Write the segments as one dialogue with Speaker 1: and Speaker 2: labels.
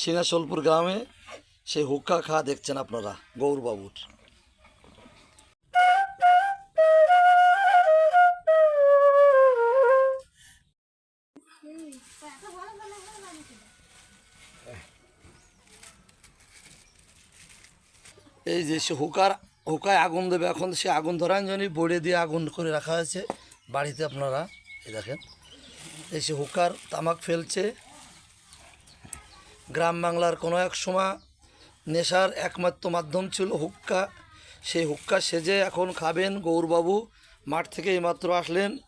Speaker 1: সিংহাসলপুর গ্রামে সেই হুক্কা খাওয়া দেখছেন আপনারা গৌরবাবুর এই যে সে হুকার, হুকায় আগুন দেবে, এখন সে আগুন ধরার জন্যই বড়ে দিয়ে আগুন করে রাখা হয়েছে বাড়িতে আপনারা, এই দেখেন। এই সে হুকার তামাক ফেলছে। গ্রাম বাংলার কোনো এক সময় নেশার একমাত্র মাধ্যম ছিল হুক্কা। সেই হুক্কা সেজে এখন খাবেন গৌরবাবু। মাঠ থেকে এইমাত্র আসলেন।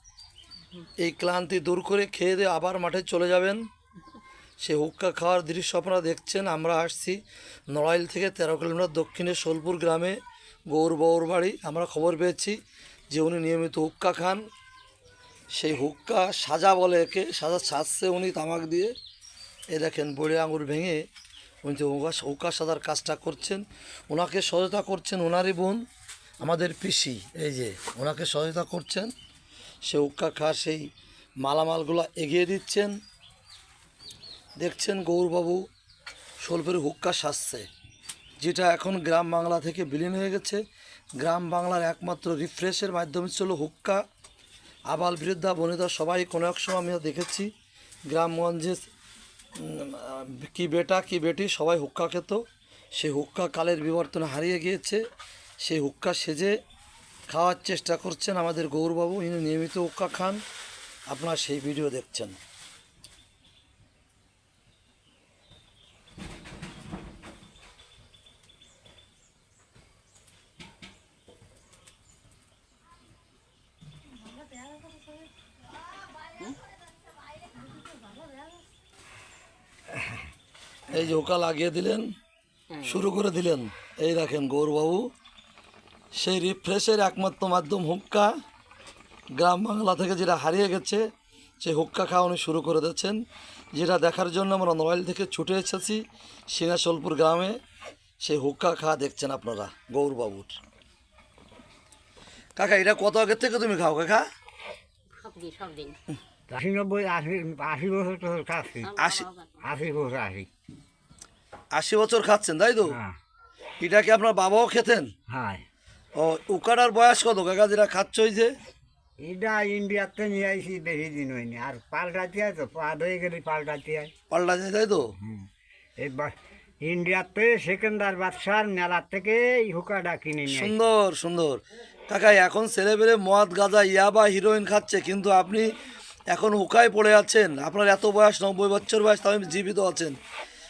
Speaker 1: এই ক্লান্তি দূর করে খেয়ে দিয়ে আবার মাঠে চলে যাবেন। সে হুক্কা খাওয়ার দৃশ্য আপনারা দেখছেন। আমরা আসছি নড়াইল থেকে তেরো কিলোমিটার দক্ষিণে সোলপুর গ্রামে। গৌরবাবুর বাড়ি। আমরা খবর পেয়েছি যে উনি নিয়মিত হুক্কা খান। সেই হুক্কা সাজা বলে একে, সাজা সাজছে উনি তামাক দিয়ে। এ দেখেন বড়ে আঙুর ভেঙে উনি হুক্কা সাজার কাজটা করছেন, ওনাকে সহায়তা করছেন ওনারই বোন, আমাদের পিসি, এই যে, ওনাকে সহায়তা করছেন, সে হুক্কা খাওয়া সেই মালামালগুলো এগিয়ে দিচ্ছেন, দেখছেন গৌরবাবু সোলপুরে হুক্কা সাজছে, যেটা এখন গ্রাম বাংলা থেকে বিলীন হয়ে গেছে, গ্রাম বাংলার একমাত্র রিফ্রেশের মাধ্যমে ছিল হুক্কা, আবাল বৃদ্ধা বনিতা সবাই কোনো এক সময় আমিও দেখেছি, গ্রামগঞ্জে কি বেটা, কি বেটি, সবাই হুক্কা খেত। সে হুক্কা কালের বিবর্তনে হারিয়ে গিয়েছে। সেই হুক্কা সেজে খাওয়ার চেষ্টা করছেন আমাদের গৌরবাবু। ইনি নিয়মিত হুক্কা খান। আপনারা সেই ভিডিও দেখছেন। এই যে হুক্কা লাগিয়ে দিলেন, শুরু করে দিলেন। এই দেখেন গৌরবাবু, সেই রিফ্রেশের একমাত্র মাধ্যম হুক্কা। গ্রাম বাংলা থেকে যেটা হারিয়ে গেছে, সেই হুক্কা খাওয়া উনি শুরু করে দিচ্ছেন যেটা দেখার জন্য আমরা নড়াইল থেকে ছুটে এসেছি সিংহাসলপুর গ্রামে। সেই হুক্কা খাওয়া দেখছেন আপনারা, গৌরবাবুর। কাকা, এটা কত আগের থেকে তুমি খাও, কাকা?
Speaker 2: সবদিন।
Speaker 3: আশি নব্বই আশি আশি বছর তো খাচ্ছি।
Speaker 1: আশি
Speaker 3: আশি বছর আশি।
Speaker 1: আশি বছর খাচ্ছেন তাই তো?
Speaker 3: হ্যাঁ।
Speaker 1: এটা কি আপনার বাবাও খেতেন?
Speaker 3: হ্যাঁ।
Speaker 1: ও উকাটার বয়স কত? কাকা যেটা খাচ্ছ ওই যে?
Speaker 3: এটা ইন্ডিয়াতে নিয়ে আইসি বেশি দিন হয়নি। আর পাল্টাতে হয় তো পাদ হয়ে গেলে পাল্টাতে হয়।
Speaker 1: পাল্টা যায় তাই তো?
Speaker 3: এবার ইন্ডিয়াতে সেকেন্দার বাদশার মেলার থেকে এই হুকাটা কিনে নিয়ে।
Speaker 1: সুন্দর সুন্দর। কাকা এখন ছেলেবেলে মদ গাঁজা ইয়াবা হিরোইন খাচ্ছে কিন্তু আপনি এখন উকায় পড়ে আছেন। আপনার এত বয়স নব্বই বছর বয়স তাও জীবিত আছেন।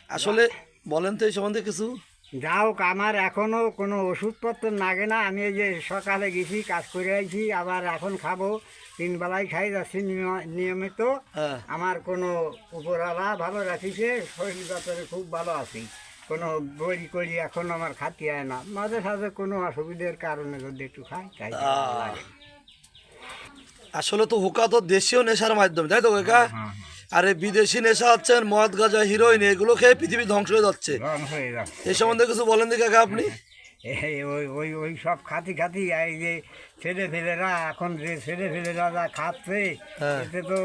Speaker 1: আসলে বলেন তো এই সম্বন্ধে কিছু।
Speaker 3: যা হোক আমার এখনও কোনো ওষুধপত্র লাগে না। আমি এই যে সকালে গেছি কাজ করে আইছি আবার এখন খাব। তিন বেলায় খাই যাচ্ছি নিয়ম- নিয়মিত।
Speaker 1: হ্যাঁ।
Speaker 3: আমার কোনো উপরওয়ালা ভালো রাখিছে শরীর ব্যাপারে খুব ভালো আছি। কোনো বড়ি করি এখন আমার খাতি হয় না। মাঝে সাঝে কোনো অসুবিধার কারণে যদি একটু খাই খাই।
Speaker 1: আসলে তো হুকা তো দেশীয় নেশার মাধ্যমে তাই তো কাকা?
Speaker 3: হ্যাঁ,
Speaker 1: আর এই বিদেশি নেশা হচ্ছেন মদ গাঁজা হিরোইন এগুলো খেয়ে পৃথিবী ধ্বংস হয়ে যাচ্ছে।
Speaker 3: হয়ে
Speaker 1: এই সম্বন্ধে কিছু বলেন দি কাকা আপনি?
Speaker 3: ওই ওই ওই সব খাতি খাতি এই যে ছেলে ফেলেরা এখন যে ছেলে ফেলেরা যা খাচ্ছে
Speaker 1: হ্যাঁ।
Speaker 3: এতে তো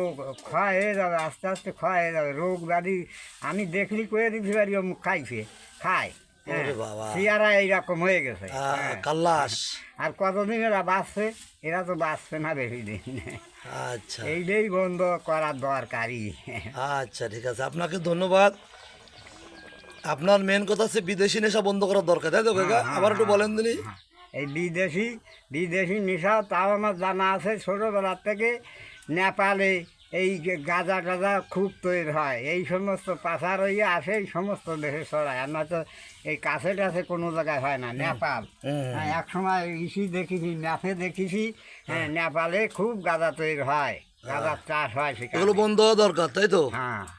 Speaker 3: ক্ষয় হয়ে যাবে আস্তে আস্তে ক্ষয় হয়ে যাবে। রোগ ব্যাধি আমি দেখলি করে দিতে পারি খাইছে খায়। হ্যাঁ
Speaker 1: বাবা।
Speaker 3: চেয়ারা এইরকম হয়ে গেছে। হ্যাঁ।
Speaker 1: কাল্লাস।
Speaker 3: আর কতদিন এরা বাঁচছে? এরা তো বাঁচবে না বেশি দিন।
Speaker 1: আচ্ছা।
Speaker 3: এইটাই বন্ধ করার দরকারই।
Speaker 1: আচ্ছা ঠিক আছে। আপনাকে ধন্যবাদ। আপনার মেন কথা হচ্ছে বিদেশি নেশা বন্ধ করার দরকার তাই তো কাকা? আবার একটু বলেন দিনি।
Speaker 3: এই বিদেশি বিদেশি নেশা তাও আমার জানা আছে। ছোটোবেলার থেকে নেপালে এই যে গাঁজা টাজা খুব তৈরি হয়। এই সমস্ত পাচার হইয়া আসে এই সমস্ত দেশে ছড়ায়। আর নয়তো এই কাছে টাছে কোনো জায়গায় হয় না নেপাল। হ্যাঁ এক সময় ইসি দেখেছি ম্যাপে দেখেছি হ্যাঁ নেপালে খুব গাঁজা তৈরি হয়। গাঁজার চাষ হয় সেখানে।
Speaker 1: এগুলো বন্ধ হওয়া দরকার তাই তো?
Speaker 3: হ্যাঁ।